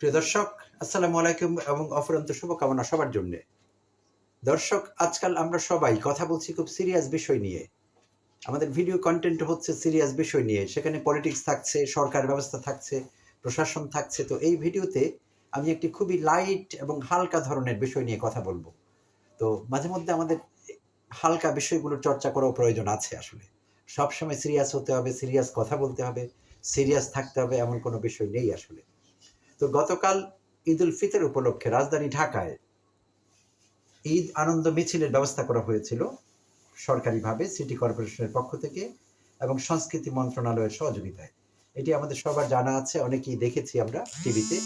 প্রিয় দর্শক, আসসালামু আলাইকুম এবং অফুরন্ত শুভকামনা সবার জন্য। দর্শক, আজকাল আমরা সবাই কথা বলছি খুব সিরিয়াস বিষয় নিয়ে। আমাদের ভিডিও কন্টেন্ট হচ্ছে সিরিয়াস বিষয় নিয়ে। সেখানে পলিটিক্স থাকছে, সরকার ব্যবস্থা থাকছে, প্রশাসন থাকছে। তো এই ভিডিওতে আমি একটি খুবই লাইট এবং হালকা ধরনের বিষয় নিয়ে কথা বলব। তো মাঝে মধ্যে আমাদের হালকা বিষয়গুলো চর্চা করাও প্রয়োজন আছে আসলে। সবসময় সিরিয়াস হতে হবে, সিরিয়াস কথা বলতে হবে, সিরিয়াস থাকতে হবে এমন কোনো বিষয় নেই আসলে। তো গতকাল ঈদ উল ফিতর উপলক্ষে রাজধানী ঢাকায় ঈদ আনন্দ মিছিলের ব্যবস্থা করা হয়েছিল সরকারিভাবে, সিটি কর্পোরেশনের পক্ষ থেকে এবং সংস্কৃতি মন্ত্রণালয়ের সহযোগিতায়। এটি আমাদের সবার জানা আছে, অনেকেই দেখেছি আমরা টিভিতে।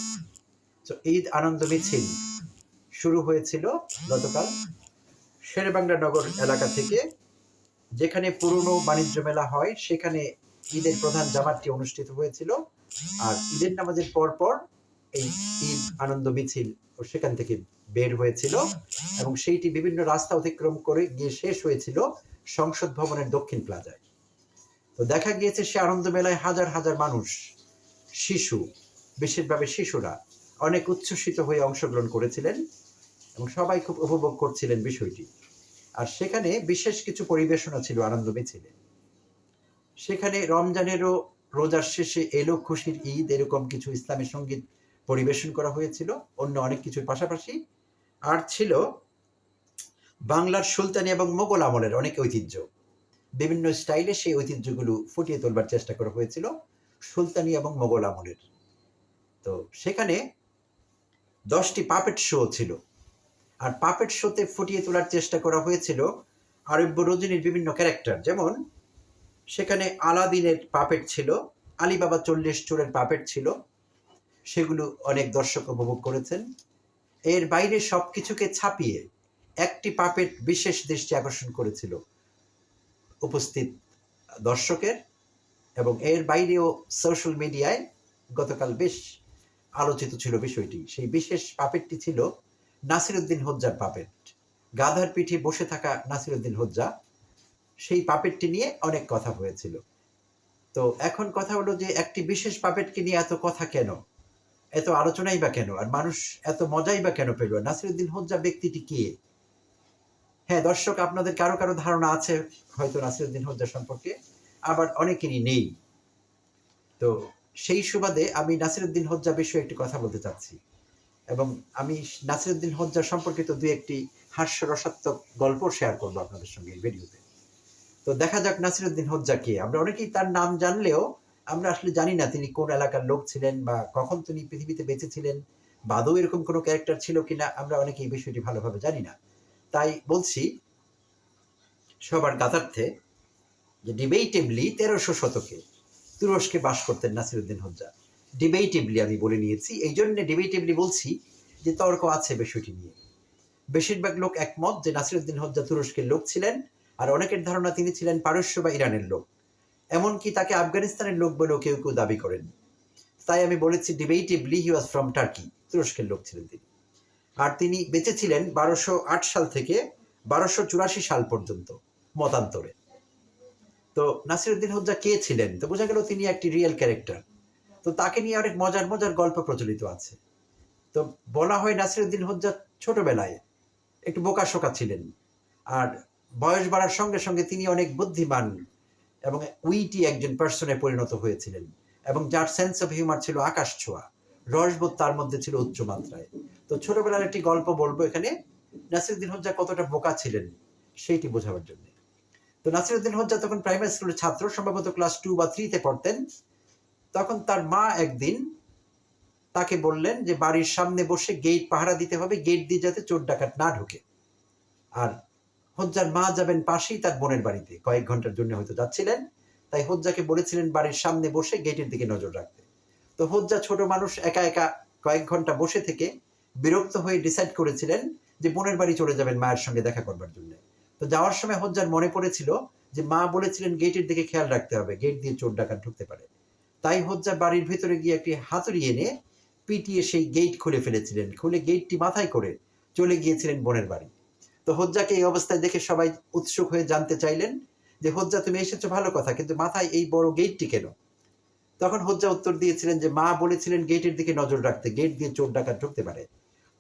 তো ঈদ আনন্দ মিছিল শুরু হয়েছিল গতকাল শেরেবাংলা নগর এলাকা থেকে, যেখানে পুরনো বাণিজ্য মেলা হয়, সেখানে ঈদের প্রধান জামাতটি অনুষ্ঠিত হয়েছিল। আর ঈদের নামাজের পর পর এই ঈদ আনন্দ মিছিল ও সেখান থেকে বের হয়েছিল এবং সেইটি বিভিন্ন রাস্তা অতিক্রম করে গিয়ে শেষ হয়েছিল সংসদ ভবনের দক্ষিণ প্লাজায়। তো দেখা গিয়েছে সে আনন্দ মেলায় হাজার হাজার মানুষ, শিশু, বিশেষভাবে শিশুরা অনেক উচ্ছ্বসিত হয়ে অংশগ্রহণ করেছিলেন এবং সবাই খুব উপভোগ করছিলেন বিষয়টি। আর সেখানে বিশেষ কিছু পরিবেশনা ছিল আনন্দ মিছিলে। সেখানে রমজানেরও রোজার শেষে এলো খুশির ঈদ, এরকম কিছু ইসলামী সংগীত পরিবেশন করা হয়েছিল, অন্য অনেক কিছুর পাশাপাশি। আর ছিল বাংলার সুলতানি এবং মোগল আমলের অনেক ঐতিহ্য। বিভিন্ন স্টাইলে সেই ঐতিহ্যগুলো ফুটিয়ে তোলবার চেষ্টা করা হয়েছিল সুলতানি এবং মোগল আমলের। তো সেখানে দশটি পাপেট শো ছিল। আর পাপেট শোতে ফুটিয়ে তোলার চেষ্টা করা হয়েছিল আরব্য রজনীর বিভিন্ন ক্যারেক্টার। যেমন, সেখানে আলাদিনের পাপেট ছিল, আলিবাবা চল্লিশ চোরের পাপেট ছিল সেগুলো অনেক দর্শক উপভোগ করেছেন। এর বাইরে সব কিছুকে ছাপিয়ে একটি পাপেট বিশেষ দৃষ্টি আকর্ষণ করেছিল উপস্থিত দর্শকের এবং এর বাইরেও সোশ্যাল মিডিয়ায় গতকাল বেশ আলোচিত ছিল বিষয়টি। সেই বিশেষ পাপেটটি ছিল নাসিরুদ্দিন হজ্জার পাপেট গাধার পিঠে বসে থাকা নাসিরুদ্দিন হজ্জা সেই পাপেটটি নিয়ে অনেক কথা হয়েছিল। তো এখন কথা হলো যে একটি বিশেষ পাপেটকে নিয়ে এত কথা কেন? এত আলোচনাই বা কেন? আর মানুষ এত মজাই বা কেন পেল? নাসিরুদ্দিন হজ্জা ব্যক্তিটি কে? হ্যাঁ দর্শক, আপনাদের কারও কারও ধারণা আছে, হয়তো নাসিরুদ্দিন হজ্জা সম্পর্কে, আবার অনেকেরই নেই। তো সেই সুবাদে আমি নাসিরুদ্দিন হজ্জা বিষয়ে একটি কথা বলতে চাচ্ছি। এবং আমি নাসিরুদ্দিন হজ্জা সম্পর্কিত দুই একটি হাস্যরসাত্মক গল্প শেয়ার করব আপনাদের সঙ্গে ভিডিওতে তো দেখা যাক নাসিরুদ্দিন হজ্জা কে? আমরা অনেকেই তার নাম জানলেও আমরা আসলে জানি না তিনি কোন এলাকার লোক ছিলেন বা কখন তিনি পৃথিবীতে বেঁচে ছিলেন বা আদৌ এরকম কোনো ক্যারেক্টার ছিল কিনা আমরা অনেকে এই বিষয়টি ভালোভাবে জানি না। তাই বলছি, সবার গাতার্থে যে ডিবেটেবলি তেরোশো শতকে তুরস্কে বাস করতেন নাসিরুদ্দিন হজ্জা ডিবেটেবলি আমি বলে নিয়েছি, এই জন্য ডিবেটেবলি বলছি যে তর্ক আছে বিষয়টি নিয়ে। বেশিরভাগ লোক একমত যে নাসিরুদ্দিন হজ্জা তুরস্কের লোক ছিলেন আর অনেকের ধারণা তিনি ছিলেন পারস্য বা ইরানের লোক। এমনকি তাকে আফগানিস্তানের লোক বলেও কেউ কেউ দাবি করেন। তাই আমি বলেছি ডিবেটিভলি হি ওয়াজ ফ্রম টার্কি তুরস্কের লোক ছিলেন তিনি। আর তিনি বেঁচে ছিলেন বারোশো আট সাল থেকে বারোশো চুরাশি সাল পর্যন্ত মতান্তরে। তো নাসিরুদ্দিন হজ্জা কে ছিলেন? তো বোঝা গেল তিনি একটি রিয়েল ক্যারেক্টার তো তাকে নিয়ে অনেক মজার মজার গল্প প্রচলিত আছে। তো বলা হয় নাসিরুদ্দিন হজ্জা ছোটবেলায় একটু বোকাশোকা ছিলেন। আর বয়স বাড়ার সঙ্গে সঙ্গে তিনি অনেক বুদ্ধিমান এবং উইটি একজন পার্সনে পরিণত হয়েছিলেন এবং যার সেন্স অফ হিউমার ছিল আকাশ ছোঁয়া, রসবোধ তার মধ্যে ছিল উচ্চ মাত্রায়। তো ছোটবেলার একটি গল্প বলব এখানে। নাসিরুদ্দিন হজ্জা কতটা বোকা ছিলেন সেইটি বোঝাবার জন্য। তো নাসিরুদ্দিন হজ্জা তখন প্রাইমারি স্কুলের ছাত্র, সম্ভবত ক্লাস টু বা থ্রিতে পড়তেন। তখন তার মা একদিন তাকে বললেন যে, বাড়ির সামনে বসে গেট পাহারা দিতে হবে। গেট দিয়ে যাতে চোর ডাকাত না ঢুকে। আর হজ্জার মা যাবেন পাশেই তার বোনের বাড়িতে। কয়েক ঘণ্টার জন্য হয়তো যাচ্ছিলেন, তাই হজ্জাকে বলেছিলেন বাড়ির সামনে বসে গেটের দিকে নজর রাখতে। তো হজ্জা ছোট মানুষ, একা একা কয়েক ঘণ্টা বসে থেকে বিরক্ত হয়ে ডিসাইড করেছিলেন যে বোনের বাড়ি চলে যাবেন মায়ের সঙ্গে দেখা করবার জন্য। তো যাওয়ার সময় হজ্জার মনে পড়েছিল যে মা বলেছিলেন গেটের দিকে খেয়াল রাখতে হবে, গেট দিয়ে চোর ডাকাত ঢুকতে পারে। তাই হজ্জা বাড়ির ভেতরে গিয়ে একটি হাতুড়ি এনে পিটিয়ে সেই গেট খুলে ফেলেছিলেন। খুলে গেটটি মাথায় করে চলে গিয়েছিলেন বোনের বাড়ি। তো হজ্জাকে এই অবস্থায় দেখে সবাই উৎসুক হয়ে জানতে চাইলেন যে, হজ্জা, তুমি এসেছ ভালো কথা, কিন্তু মাথায় এই বড় গেটটি কেন? তখন হজ্জা উত্তর দিয়েছিলেন যে, মা বলেছিলেন গেটের দিকে নজর রাখতে গেট দিয়ে চোর ডাকাত ঢুকতে পারে।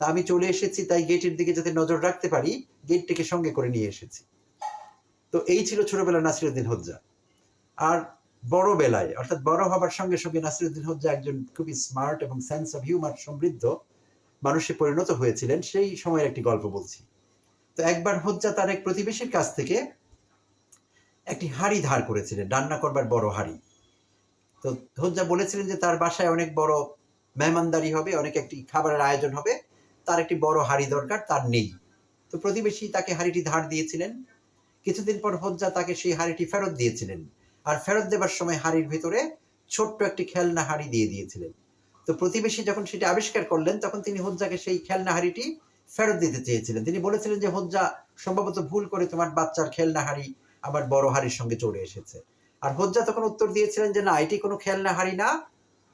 তা আমি চলে এসেছি, তাই গেটের দিকে যাতে নজর রাখতে পারি গেটটিকে সঙ্গে করে নিয়ে এসেছি। তো এই ছিল ছোটবেলা নাসিরুদ্দিন হজ্জা। আর বড় বেলায় অর্থাৎ বড় হবার সঙ্গে সঙ্গে নাসিরুদ্দিন হজ্জা একজন খুবই স্মার্ট এবং সেন্স অফ হিউমার সমৃদ্ধ মানুষে পরিণত হয়েছিলেন, সেই সময়ের একটি গল্প বলছি। তো একবার হজ্জা তার এক প্রতিবেশীর কাছ থেকে একটি হাড়ি ধার করেছিলেন, রান্না করবার বড় হাড়ি। তো হজ্জা বলেছিলেন যে তার বাসায় অনেক বড় মেহমানদারি হবে, অনেক একটি খাবারের আয়োজন হবে, তার একটি বড় হাড়ি দরকার, তার নেই। তো প্রতিবেশী তাকে হাড়িটি ধার দিয়েছিলেন। কিছুদিন পর হজ্জা তাকে সেই হাড়িটি ফেরত দিয়েছিলেন আর ফেরত দেবার সময় হাড়ির ভিতরে ছোট্ট একটি খেলনা হাড়ি দিয়ে দিয়েছিলেন। তো প্রতিবেশী যখন সেটি আবিষ্কার করলেন, তখন তিনি হজ্জাকে সেই খেলনা হাড়িটি ফেরত দিতে চেয়েছিলেন। তিনি বলেছিলেন যে, হজ্জা সম্ভবত ভুল করে তোমার বাচ্চার খেলনা হাড়ি আমার বড় হাড়ির সঙ্গে চড়ে এসেছে। আর হজ্জা তখন উত্তর দিয়েছিলেন যে, না, এটি কোনো খেলনা হাড়ি না।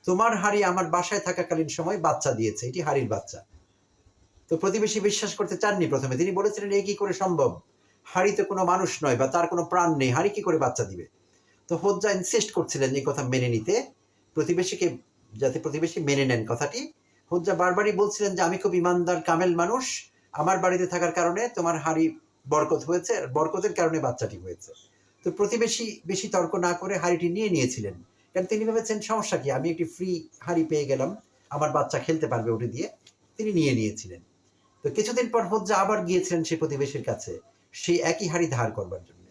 তোমার হাড়ি আমার বাসায় থাকাকালীন সময় বাচ্চা দিয়েছে। এটি হাড়ির বাচ্চা। তো প্রতিবেশী বিশ্বাস করতে চাননি প্রথমে। তিনি বলেছিলেন, এ কি করে সম্ভব? হাড়ি তো কোনো মানুষ নয় বা তার কোনো প্রাণ নেই। হাড়ি কি করে বাচ্চা দিবে? তো হজ্জা ইনসিস্ট করছিলেন এই কথা মেনে নিতে। প্রতিবেশীকে, যাতে প্রতিবেশী মেনে নেন কথাটি হজ্জা বারবারই বলছিলেন যে, আমি খুব ইমানদার, কামেল মানুষ। আমার বাড়িতে থাকার কারণে তোমার হাড়ি বরকত হয়েছে আর বরকতের কারণে বাচ্চাটি হয়েছে। তো প্রতিবেশী বেশি তর্ক না করে হাড়িটি নিয়ে নিয়েছিলেন। কারণ তিনি ভেবেছেন, সমস্যা কি? আমি একটি ফ্রি হাড়ি পেয়ে গেলাম। আমার বাচ্চা খেলতে পারবে ওটি দিয়ে। তিনি নিয়ে নিয়েছিলেন। তো কিছুদিন পর হজ্জা আবার গিয়েছিলেন সেই প্রতিবেশীর কাছে, সেই একই হাড়ি ধার করবার জন্য।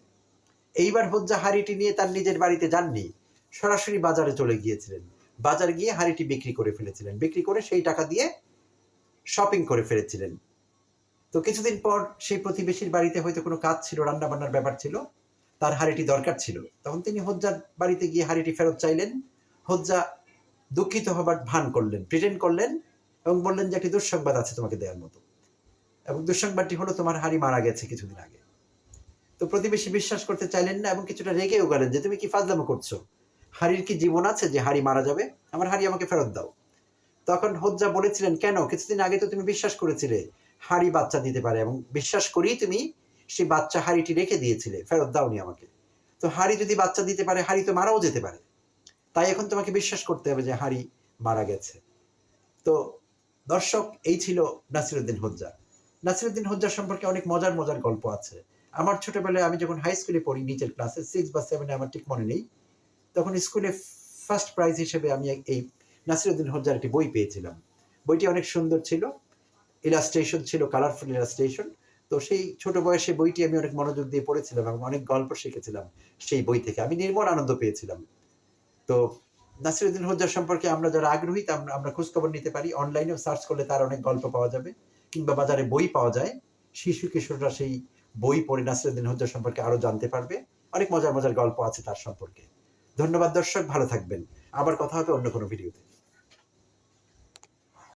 এইবার হজ্জা হাড়িটি নিয়ে তার নিজের বাড়িতে যাননি, সরাসরি বাজারে চলে গিয়েছিলেন। বাজার গিয়ে হাড়িটি বিক্রি করে ফেলেছিলেন। বিক্রি করে সেই টাকা দিয়ে শপিং করে ফেলেছিলেন। তো কিছুদিন পর সেই প্রতিবেশীর বাড়িতে হয়তো কোনো কাজ ছিল রান্না বান্নার ব্যাপার ছিল, তার হাড়িটি দরকার ছিল। তখন তিনি হজ্জার বাড়িতে গিয়ে হাড়িটি ফেরত চাইলেন। হজ্জা দুঃখিত হবার ভান করলেন প্রেজেন্ট করলেন এবং বললেন যে, একটি দুঃসংবাদ আছে তোমাকে দেওয়ার মতো। এবং দুঃসংবাদটি হলো, তোমার হাড়ি মারা গেছে কিছুদিন আগে। তো প্রতিবেশী বিশ্বাস করতে চাইলেন না এবং কিছুটা রেগেও গেলেন যে, তুমি কি ফাজলামো করছ? হাড়ির কি জীবন আছে যে হাড়ি মারা যাবে? আমার হাড়ি আমাকে ফেরত দাও। তখন হজ্জা বলেছিলেন, কেন? কিছুদিন আগে তো তুমি বিশ্বাস করেছিলে হাড়ি বাচ্চা দিতে পারে এবং বিশ্বাস করেই তুমি সেই বাচ্চা হাড়িটি রেখে দিয়েছিলে, ফেরত দাওনি আমাকে। তো হাড়ি যদি বাচ্চা দিতে পারে হাড়ি তো মারাও যেতে পারে। তাই এখন তোমাকে বিশ্বাস করতে হবে যে হাড়ি মারা গেছে। তো দর্শক, এই ছিল নাসিরুদ্দিন হজ্জা। নাসিরুদ্দিন হজ্জা সম্পর্কে অনেক মজার মজার গল্প আছে। আমার ছোটবেলায় আমি যখন হাই স্কুলে পড়ি, নিচের ক্লাসে সিক্স বা সেভেনে আমার ঠিক মনে নেই। তখন স্কুলে ফার্স্ট প্রাইজ হিসেবে আমি এই নাসিরুদ্দিন হজ্জার একটি বই পেয়েছিলাম। বইটি অনেক সুন্দর ছিল ইলাস্ট্রেশন ছিল কালারফুল ইলাস্ট্রেশন তো সেই ছোট বয়সে বইটি আমি অনেক মনোযোগ দিয়ে পড়েছিলাম এবং অনেক গল্প শিখেছিলাম সেই বই থেকে। আমি নির্মল আনন্দ পেয়েছিলাম। তো নাসিরুদ্দিন হজ্জার সম্পর্কে আমরা যারা আগ্রহী, তা আমরা খোঁজখবর নিতে পারি। অনলাইনেও সার্চ করলে তার অনেক গল্প পাওয়া যাবে কিংবা বাজারে বই পাওয়া যায়। শিশু কিশোররা সেই বই পড়ে নাসিরুদ্দিন হজ্জা সম্পর্কে আরও জানতে পারবে। অনেক মজার মজার গল্প আছে তার সম্পর্কে। ধন্যবাদ দর্শক ভালো থাকবেন। আবার কথা হবে অন্য কোনো ভিডিওতে।